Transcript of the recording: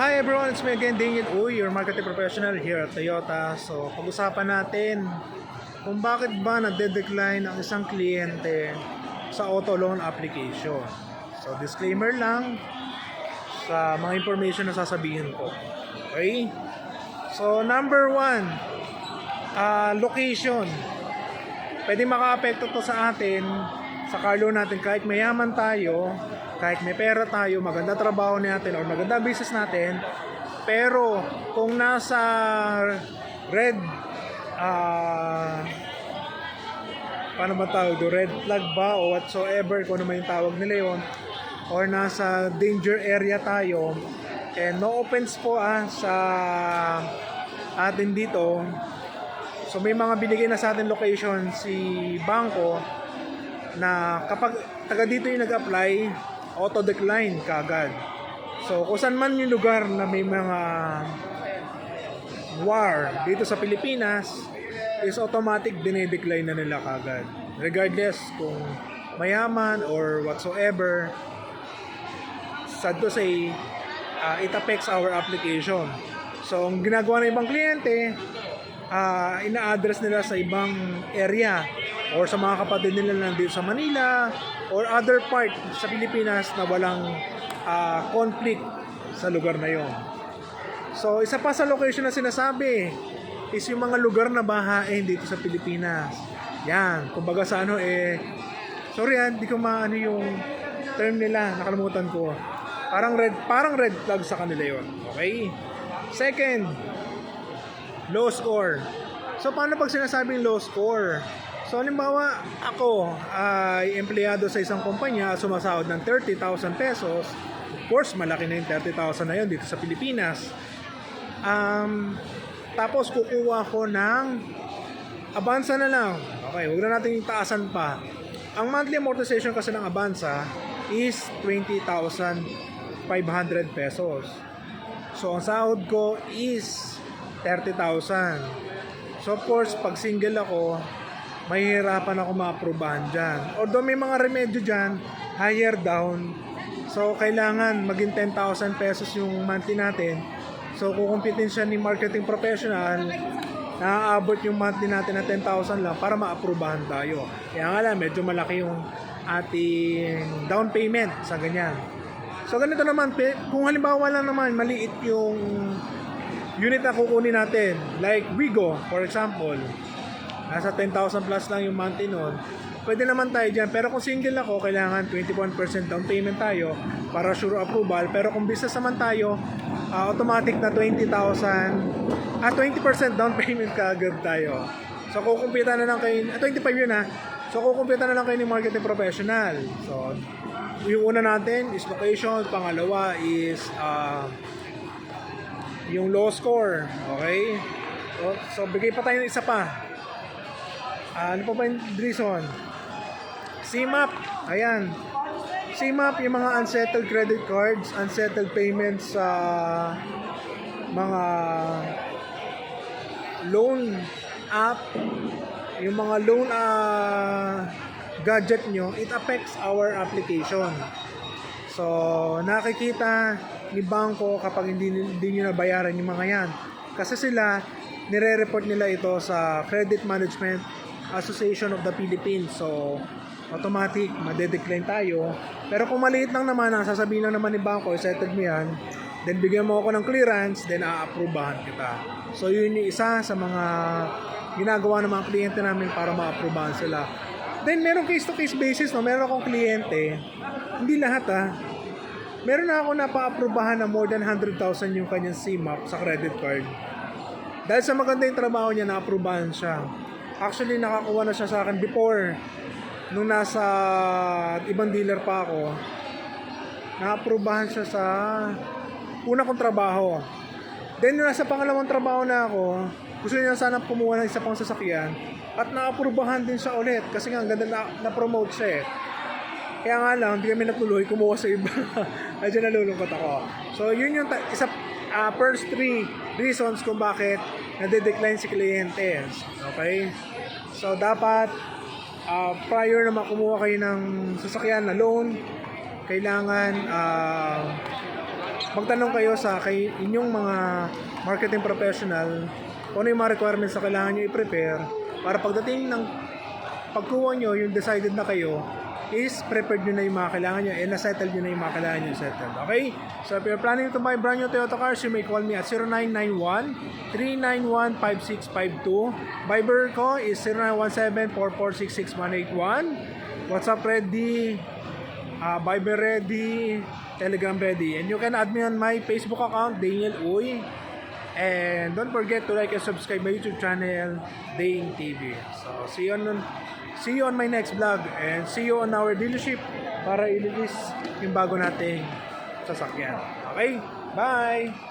Hi everyone, it's me again, Daniel Uy, your marketing professional here at Toyota. So, pag-usapan natin kung bakit ba nagde-decline ang isang kliyente sa auto loan application. So, disclaimer lang sa mga information na sasabihin ko. Okay? So, number one, ah, location. Pwede maka-apekto to sa atin, sa car loan natin, kahit mayaman tayo, kahit may pera tayo, maganda trabaho natin, or maganda business natin, pero kung nasa red, ah, paano ba tawag do? Red flag ba o whatsoever, kung ano man yung tawag nila yon or nasa danger area tayo, and no offense po ah, sa atin dito, So may mga binigay na sa atin location si Bangko na kapag taga dito yung nag-apply, auto decline kagad. So kung saan man yung lugar na may mga war dito sa Pilipinas, is automatic dinedecline na nila kagad. Regardless kung mayaman or whatsoever, sad to say, uh, it affects our application. So, ang ginagawa ng ibang kliyente, ah ina-address nila sa ibang area or sa mga kapatid nila na nandito sa Manila or other part sa Pilipinas na walang ah, conflict sa lugar na yon. So, isa pa sa location na sinasabi is yung mga lugar na bahain dito sa Pilipinas. Yan, kumbaga sa ano eh, sorry ah, hindi ko maano yung term nila, nakalimutan ko. Parang red, parang red flag sa kanila yon. Okay? Second, low score. So, paano pag sinasabing low score? So, halimbawa, ako ay empleyado sa isang kumpanya, sumasahod ng 30,000 pesos. Of course, malaki na yung 30,000 na yun dito sa Pilipinas. Um, tapos, kukuha ko ng Avanza na lang. Okay, huwag na natin taasan pa. Ang monthly amortization kasi ng Avanza is 20,500 pesos. So, ang sahod ko is 30,000. So, of course, pag single ako, mahihirapan ako ma-aprobahan dyan. Although may mga remedyo dyan, higher down. So, kailangan maging 10,000 pesos yung monthly natin. So, kukumpitin siya ni marketing professional, naaabot yung monthly natin na 10,000 lang para ma-aprobahan tayo. Kaya nga lang, medyo malaki yung ating down payment sa ganyan. So, ganito naman, kung halimbawa lang naman, maliit yung unit na kukunin natin, like Wigo, for example, nasa 10,000 plus lang yung monthly nun, pwede naman tayo dyan. Pero kung single ako, kailangan 21% down payment tayo para sure approval. Pero kung business naman tayo, ah, automatic na 20,000, ah, 20% down payment kaagad tayo. So, kukumpita na lang kayo, ah, 25 yun ha. So, kukumpita na lang kayo ni marketing professional. So, yung una natin is location, pangalawa is ah, yung low score. Okay? So, so bigay pa tayo ng isa pa. Ah, ano pa ba yung reason? CMAP. Ayan. CMAP, yung mga unsettled credit cards, unsettled payments sa mga loan app, yung mga loan ah, gadget nyo, it affects our application. So, nakikita ni bangko kapag hindi, hindi nyo nabayaran yung mga yan. Kasi sila, nire-report nila ito sa Credit Management Association of the Philippines. So, automatic, madedecline tayo. Pero kung maliit lang naman, ang sasabihin lang naman ni bangko, settled mo yan, then bigyan mo ako ng clearance, then a-approbahan kita. So, yun yung isa sa mga ginagawa ng mga kliyente namin para ma-approbahan sila. Then, meron case-to-case basis, no? meron akong kliyente, hindi lahat ah, meron na ako napa-aprobahan na more than 100,000 yung kanyang CMAP sa credit card. Dahil sa maganda yung trabaho niya, na-aprobahan siya. Actually, nakakuha na siya sa akin before. Nung nasa ibang dealer pa ako, na-aprobahan siya sa una kong trabaho. Then, nung nasa pangalawang trabaho na ako, gusto niya sana kumuha ng isa pang sasakyan at na-aprobahan din siya ulit kasi nga ang ganda na, na-promote siya eh. Kaya nga lang, hindi kami natuloy, kumuha sa iba. Medyo nalulungkot ako. So, yun yung ta- isa, ah, first three reasons kung bakit nade-decline si kliyente. Okay? So, dapat ah, prior na makumuha kayo ng sasakyan na loan, kailangan ah, magtanong kayo sa kay inyong mga marketing professional kung ano yung mga requirements na kailangan nyo i-prepare para pagdating ng pagkuha nyo, yung decided na kayo, is prepared nyo na yung mga kailangan nyo and na-settle nyo na yung mga kailangan nyo settle. Okay? So if you're planning to buy brand new Toyota cars, you may call me at 0991-391-5652. Viber ko is 0917-4466181. WhatsApp ready, uh, Viber ready, Telegram ready. And you can add me on my Facebook account, Daniel Uy. And don't forget to like and subscribe my YouTube channel, Dane TV. So, see you on see you on my next vlog and see you on our dealership para i-release yung bago nating sasakyan. Okay? Bye!